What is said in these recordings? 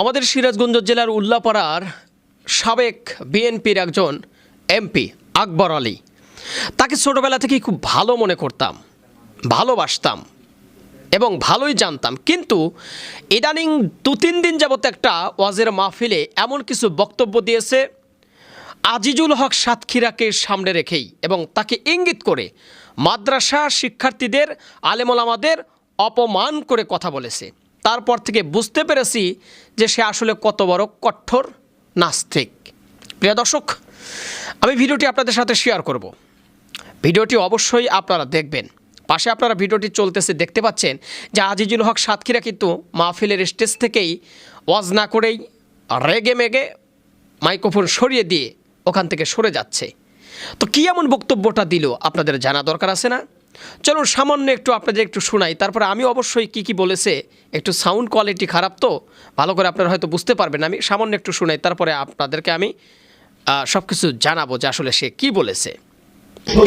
আমাদের সিরাজগঞ্জ জেলার উল্লাপাড়ার সাবেক বিএনপির একজন এমপি আকবর আলী। তাকে ছোটবেলা থেকেই খুব ভালো মনে করতাম, ভালোবাসতাম এবং ভালোই জানতাম। কিন্তু ইদানিং দু তিন দিন যাবত একটা ওয়াজের মাহফিলে এমন কিছু বক্তব্য দিয়েছে, আজিজুল হক সাতক্ষীরাকে সামনে রেখেই এবং তাকে ইঙ্গিত করে মাদ্রাসা শিক্ষার্থীদের আলেমলামাদের অপমান করে কথা বলেছে। তারপর থেকে বুঝতে পেরেছি যে সে আসলে কত বড় কঠোর নাস্তিক। প্রিয় দর্শক, আমি ভিডিওটি আপনাদের সাথে শেয়ার করব। ভিডিওটি অবশ্যই আপনারা দেখবেন। পাশে আপনারা ভিডিওটি চলতেছে দেখতে পাচ্ছেন যে আজিজুল হক সাতক্ষীরা কিন্তু মাহফিলের স্টেজ থেকেই ওয়াজ না করেই রেগে মেগে মাইক্রোফোন সরিয়ে দিয়ে ওখান থেকে সরে যাচ্ছে। তো কী এমন বক্তব্যটা দিল? আপনাদের জানা দরকার আছে না? চলুন সামান্য একটু আপনাদের একটু শোনাই। তারপরে আমি অবশ্যই কি কি বলেছে একটু সাউন্ড কোয়ালিটি খারাপ তো ভালো করে আপনারা হয়তো বুঝতে পারবেন। আমি সামান্য একটু শোনাই তারপরে আপনাদেরকে আমি সব কিছু জানাব যে আসলে সে কি বলেছে।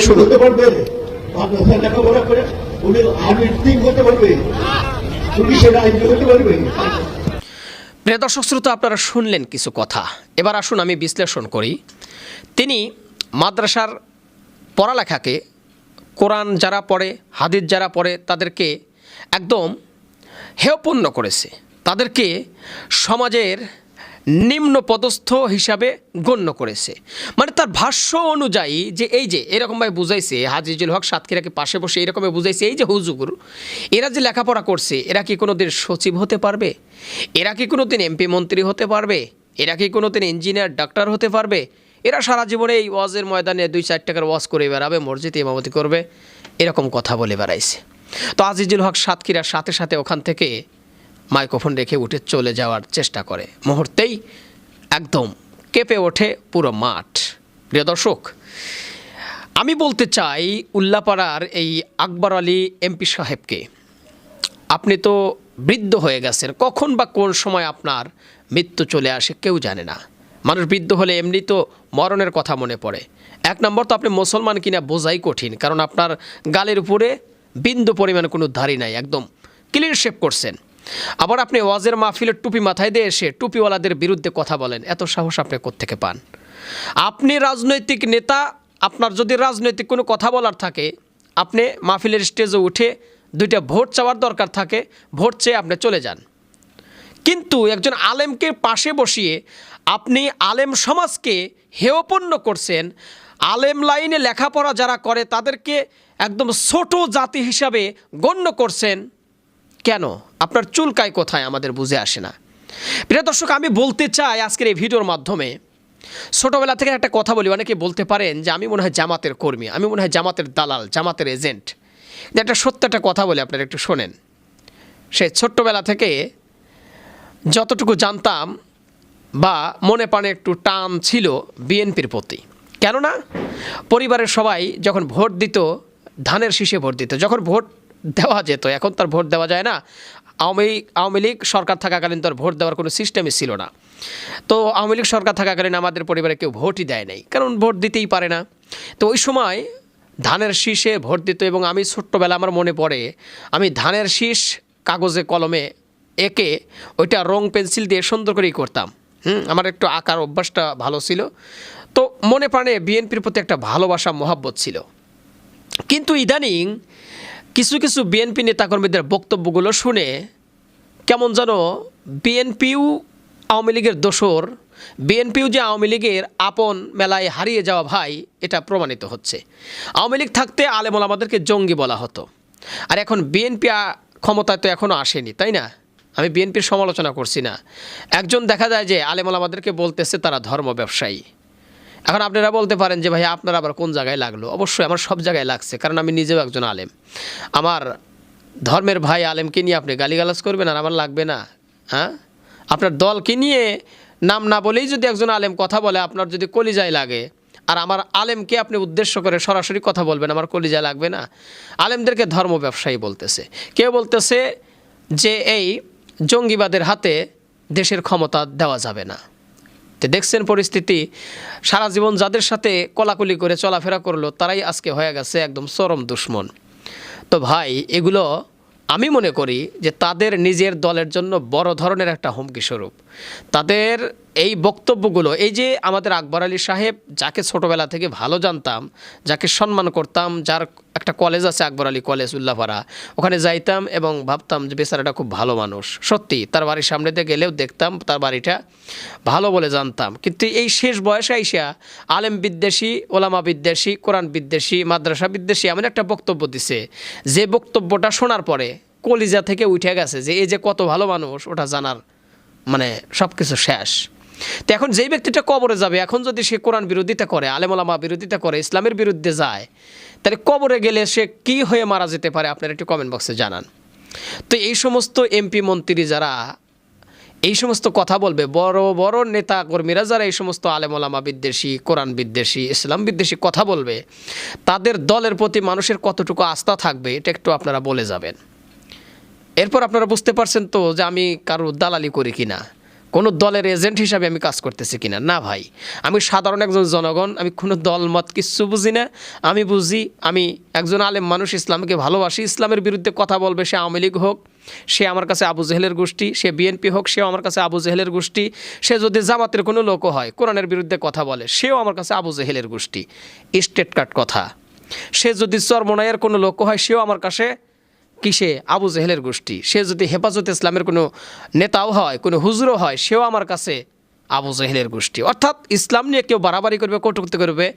শুরু হতে পারবে? লেখাপড়া করে উনি আর্মির টিম হতে পারবে। পুলিশের আইনজীবী হতে পারবে। প্রিয় দর্শক শ্রোতা আপনারা শুনলেন কিছু কথা। এবার আসুন আমি বিশ্লেষণ করি। তিনি মাদ্রাসার পড়ালেখাকে কোরআন যারা পড়ে, হাদিস যারা পড়ে, তাদেরকে একদম হেয়পূর্ণ করেছে। তাদেরকে সমাজের নিম্ন পদস্থ হিসাবে গণ্য করেছে। মানে তার ভাষ্য অনুযায়ী যে এই যে এরকমভাবে বুঝাইছে, হাজিজুল হক সাতক্ষীরাকে পাশে বসে এরকমভাবে বুঝাইছে, এই যে হুজুর, এরা যে লেখাপড়া করছে, এরা কি কোনো দিন সচিব হতে পারবে? এরা কি কোনো দিন এমপি মন্ত্রী হতে পারবে? এরা কি কোনো দিন ইঞ্জিনিয়ার, ডাক্তার হতে পারবে? এরা সারা জীবনে এই ওয়াজের ময়দানে দুই চার টাকার ওয়াজ করে বেড়াবে, মসজিদে ইমামতি করবে, এরকম কথা বলে বেড়াইছে। তো আজিজুল হক সাতক্ষীরার সাথে সাথে ওখান থেকে মাইক্রোফোন রেখে উঠে চলে যাওয়ার চেষ্টা করে। মুহূর্তেই একদম কেঁপে ওঠে পুরো মাঠ। প্রিয় দর্শক, আমি বলতে চাই উল্লাপাড়ার এই আকবর আলী এমপি সাহেবকে, আপনি তো বৃদ্ধ হয়ে গেছেন, কখন বা কোন সময় আপনার মৃত্যু চলে আসে কেউ জানে না। মানুষ বৃদ্ধ হলে এমনি তো মরণের কথা মনে পড়ে। এক নম্বর তো আপনি মুসলমান কিনা বোঝাই কঠিন, কারণ আপনার গালের উপরে বিন্দু পরিমাণ কোনো ধারি নাই, একদম ক্লিন শেপ করছেন। আবার আপনি ওয়াজের মাহফিলের টুপি মাথায় দিয়ে এসে টুপিওয়ালাদের বিরুদ্ধে কথা বলেন, এত সাহস আপনি কোত্থেকে পান? আপনি রাজনৈতিক নেতা, আপনার যদি রাজনৈতিক কোনো কথা বলার থাকে, আপনি মাহফিলের স্টেজে উঠে দুইটা ভোট চাওয়ার দরকার থাকে, ভোট চেয়ে আপনি চলে যান। কিন্তু একজন আলেমকে পাশে বসিয়ে আপনি আলেম সমাজকে হেয়পূর্ণ করছেন। আলেম লাইনে লেখাপড়া যারা করে, তাদেরকে একদম ছোট জাতি হিসাবে গণ্য করছেন। কেন? আপনার চুলকায় কোথায়? আমাদের বুঝে আসে না। প্রিয় দর্শক, আমি বলতে চাই আজকের এই ভিডিওর মাধ্যমে, ছোটোবেলা থেকে একটা কথা বলি। অনেকে বলতে পারেন যে, আমি মনে হয় জামাতের কর্মী, আমি মনে হয় জামাতের দালাল, জামাতের এজেন্ট। একটা সত্য একটা কথা বলি, আপনারা একটু শোনেন। সে ছোট্টবেলা থেকে যতটুকু জানতাম বা মনে প্রাণে একটু টান ছিল বিএনপির প্রতি। কেননা পরিবারের সবাই যখন ভোট দিত, ধানের শীষে ভোট দিত, যখন ভোট দেওয়া যেত, এখন তার ভোট দেওয়া যায় না। আওয়ামী আওয়ামী লীগ সরকার থাকাকালীন তো আর ভোট দেওয়ার কোনো সিস্টেমই ছিল না। তো আওয়ামী লীগ সরকার থাকাকালীন আমাদের পরিবারে কেউ ভোটই দেয় নাই, কারণ ভোট দিতেই পারে না। তো ওই সময় ধানের শীষে ভোট দিত এবং আমি ছোট্টবেলা আমার মনে পড়ে, আমি ধানের শীষ কাগজে কলমে এঁকে ওইটা রং পেন্সিল দিয়ে সুন্দর করেই করতাম। হুম, আমার একটু আঁকার অভ্যাসটা ভালো ছিল। তো মনে প্রাণে বিএনপির প্রতি একটা ভালোবাসা, মহাব্বত ছিল। কিন্তু ইদানিং কিছু কিছু বিএনপি নেতাকর্মীদের বক্তব্যগুলো শুনে কেমন যেন বিএনপিও আওয়ামী লীগের দোসর বিএনপিও যে আওয়ামী লীগের আপন মেলায় হারিয়ে যাওয়া ভাই, এটা প্রমাণিত হচ্ছে। আওয়ামী লীগ থাকতে আলেমল আমাদেরকে জঙ্গি বলা হতো। আর এখন বিএনপি ক্ষমতায় তো এখনও আসেনি, তাই না? আমি বিএনপির সমালোচনা করছি না। একজন দেখা যায় যে আলেমল আমাদেরকে বলতেছে তারা ধর্ম ব্যবসায়ী। এখন আপনারা বলতে পারেন যে ভাই আপনার আবার কোন জায়গায় লাগল? অবশ্যই আমার সব জায়গায় লাগছে, কারণ আমি নিজেও একজন আলেম। আমার ধর্মের ভাই আলেমকে নিয়ে আপনি গালিগালাজ করবেন আর আমার লাগবে না হ্যাঁ? আপনার দলকে নিয়ে নাম না বলেই যদি একজন আলেম কথা বলে, আপনার যদি কলিজায় লাগে, আর আমার আলেমকে আপনি উদ্দেশ্য করে সরাসরি কথা বলবেন, আমার কলিজায় লাগবে না? আলেমদেরকে ধর্ম ব্যবসায়ী বলতেছে। কেউ বলতেছে যে, এই জঙ্গিবাদের হাতে দেশের ক্ষমতা দেওয়া যাবে না। তো দেখছেন পরিস্থিতি, সারা জীবন যাদের সাথে কলাকুলি করে চলাফেরা করল, তারাই আজকে হয়ে গেছে একদম চরম দুশ্মন। তো ভাই, এগুলো আমি মনে করি যে তাদের নিজের দলের জন্য বড় ধরনের একটা হুমকি স্বরূপ। তাদের এই বক্তব্যগুলো, এই যে আমাদের আকবর আলী সাহেব, যাকে ছোটবেলা থেকে ভালো জানতাম, যাকে সম্মান করতাম, যার একটা কলেজ আছে আকবর আলী কলেজ উল্লাপাড়া ওখানে যাইতাম এবং ভাবতাম যে বেচারাটা খুব ভালো মানুষ। সত্যি, তার বাড়ির সামনে দিয়ে গেলেও দেখতাম তার বাড়িটা ভালো বলে জানতাম। কিন্তু এই শেষ বয়সে আইসা আলেম বিদ্বেষী, ওলামা বিদ্বেষী, কোরআন বিদ্বেষী, মাদ্রাসা বিদ্বেষী এমন একটা বক্তব্য দিছে, যে বক্তব্যটা শোনার পরে কলিজা থেকে উঠে গেছে যে, এই যে কত ভালো মানুষ, ওটা জানার মানে সব কিছু শেষ। তো এখন যেই ব্যক্তিটা কবরে যাবে, এখন যদি সে কোরআন বিরোধিতা করে আলেমলামা বিরোধিতা করে, ইসলামের বিরুদ্ধে যায়, তাহলে কবরে গেলে সে কি হয়ে মারা যেতে পারে? আপনারা একটু কমেন্ট বক্সে জানান। তো এই সমস্ত এমপি মন্ত্রী যারা, এই সমস্ত কথা বলবে, বড় বড় নেতা কর্মীরা যারা এই সমস্ত আলেমলামা বিদ্বেষী, কোরআন বিদ্বেষী, ইসলাম বিদ্বেষী কথা বলবে, তাদের দলের প্রতি মানুষের কতটুকু আস্থা থাকবে, এটা একটু আপনারা বলে যাবেন। এরপর আপনারা বুঝতে পারছেন তো যে আমি কারও দালালি করি কিনা। কোনো দলের এজেন্ট হিসাবে আমি কাজ করতেছি কিনা? না ভাই। আমি সাধারণ একজন জনগণ, আমি কোনো দল, মত কিচ্ছু বুঝি না। আমি বুঝি, আমি একজন আলেম মানুষ, ইসলামকে ভালোবাসি। ইসলামের বিরুদ্ধে কথা বলবে, সে আওয়ামী লীগ হোক, সে আমার কাছে আবু জেহেলের গোষ্ঠী, সে বিএনপি হোক, সেও আমার কাছে আবু জেহেলের গোষ্ঠী। সে যদি জামাতের কোনো লোকও হয়, কোরআনের বিরুদ্ধে কথা বলে, সেও আমার কাছে আবু জেহেলের গোষ্ঠী। স্টেট কাট কথা। সে যদি চরমনাইয়ের কোনো লোক হয়, সেও আমার কাছে কিসে? আবু জেহেলের গোষ্ঠী। সে যদি হেফাজত ইসলামের কোনো নেতাও হয়, কোনো হুজুরও হয়, সেও আমার কাছে আবু জেহেলের গোষ্ঠী। অর্থাৎ ইসলাম নিয়ে কেউ বাড়াবাড়ি করবে, কটুক্তি করবে,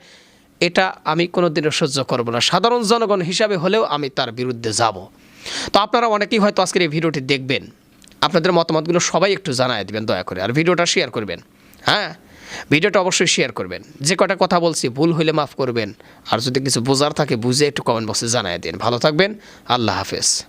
এটা আমি কোনো দিনও সহ্য করব না। সাধারণ জনগণ হিসাবে হলেও আমি তার বিরুদ্ধে যাব। তো আপনারা অনেকেই হয়তো আজকের এই ভিডিওটি দেখবেন। আপনাদের মতামতগুলো সবাই একটু জানায় দেবেন, দয়া করে। আর ভিডিওটা শেয়ার করবেন। হ্যাঁ? ভিডিওটা অবশ্যই শেয়ার করবেন। যে কটা কথা বলছি, ভুল হইলে মাফ করবেন। আর যদি কিছু বোঝার থাকে, বুঝে একটু কমেন্ট বক্সে জানাই দিন। ভালো থাকবেন, আল্লাহ হাফেজ।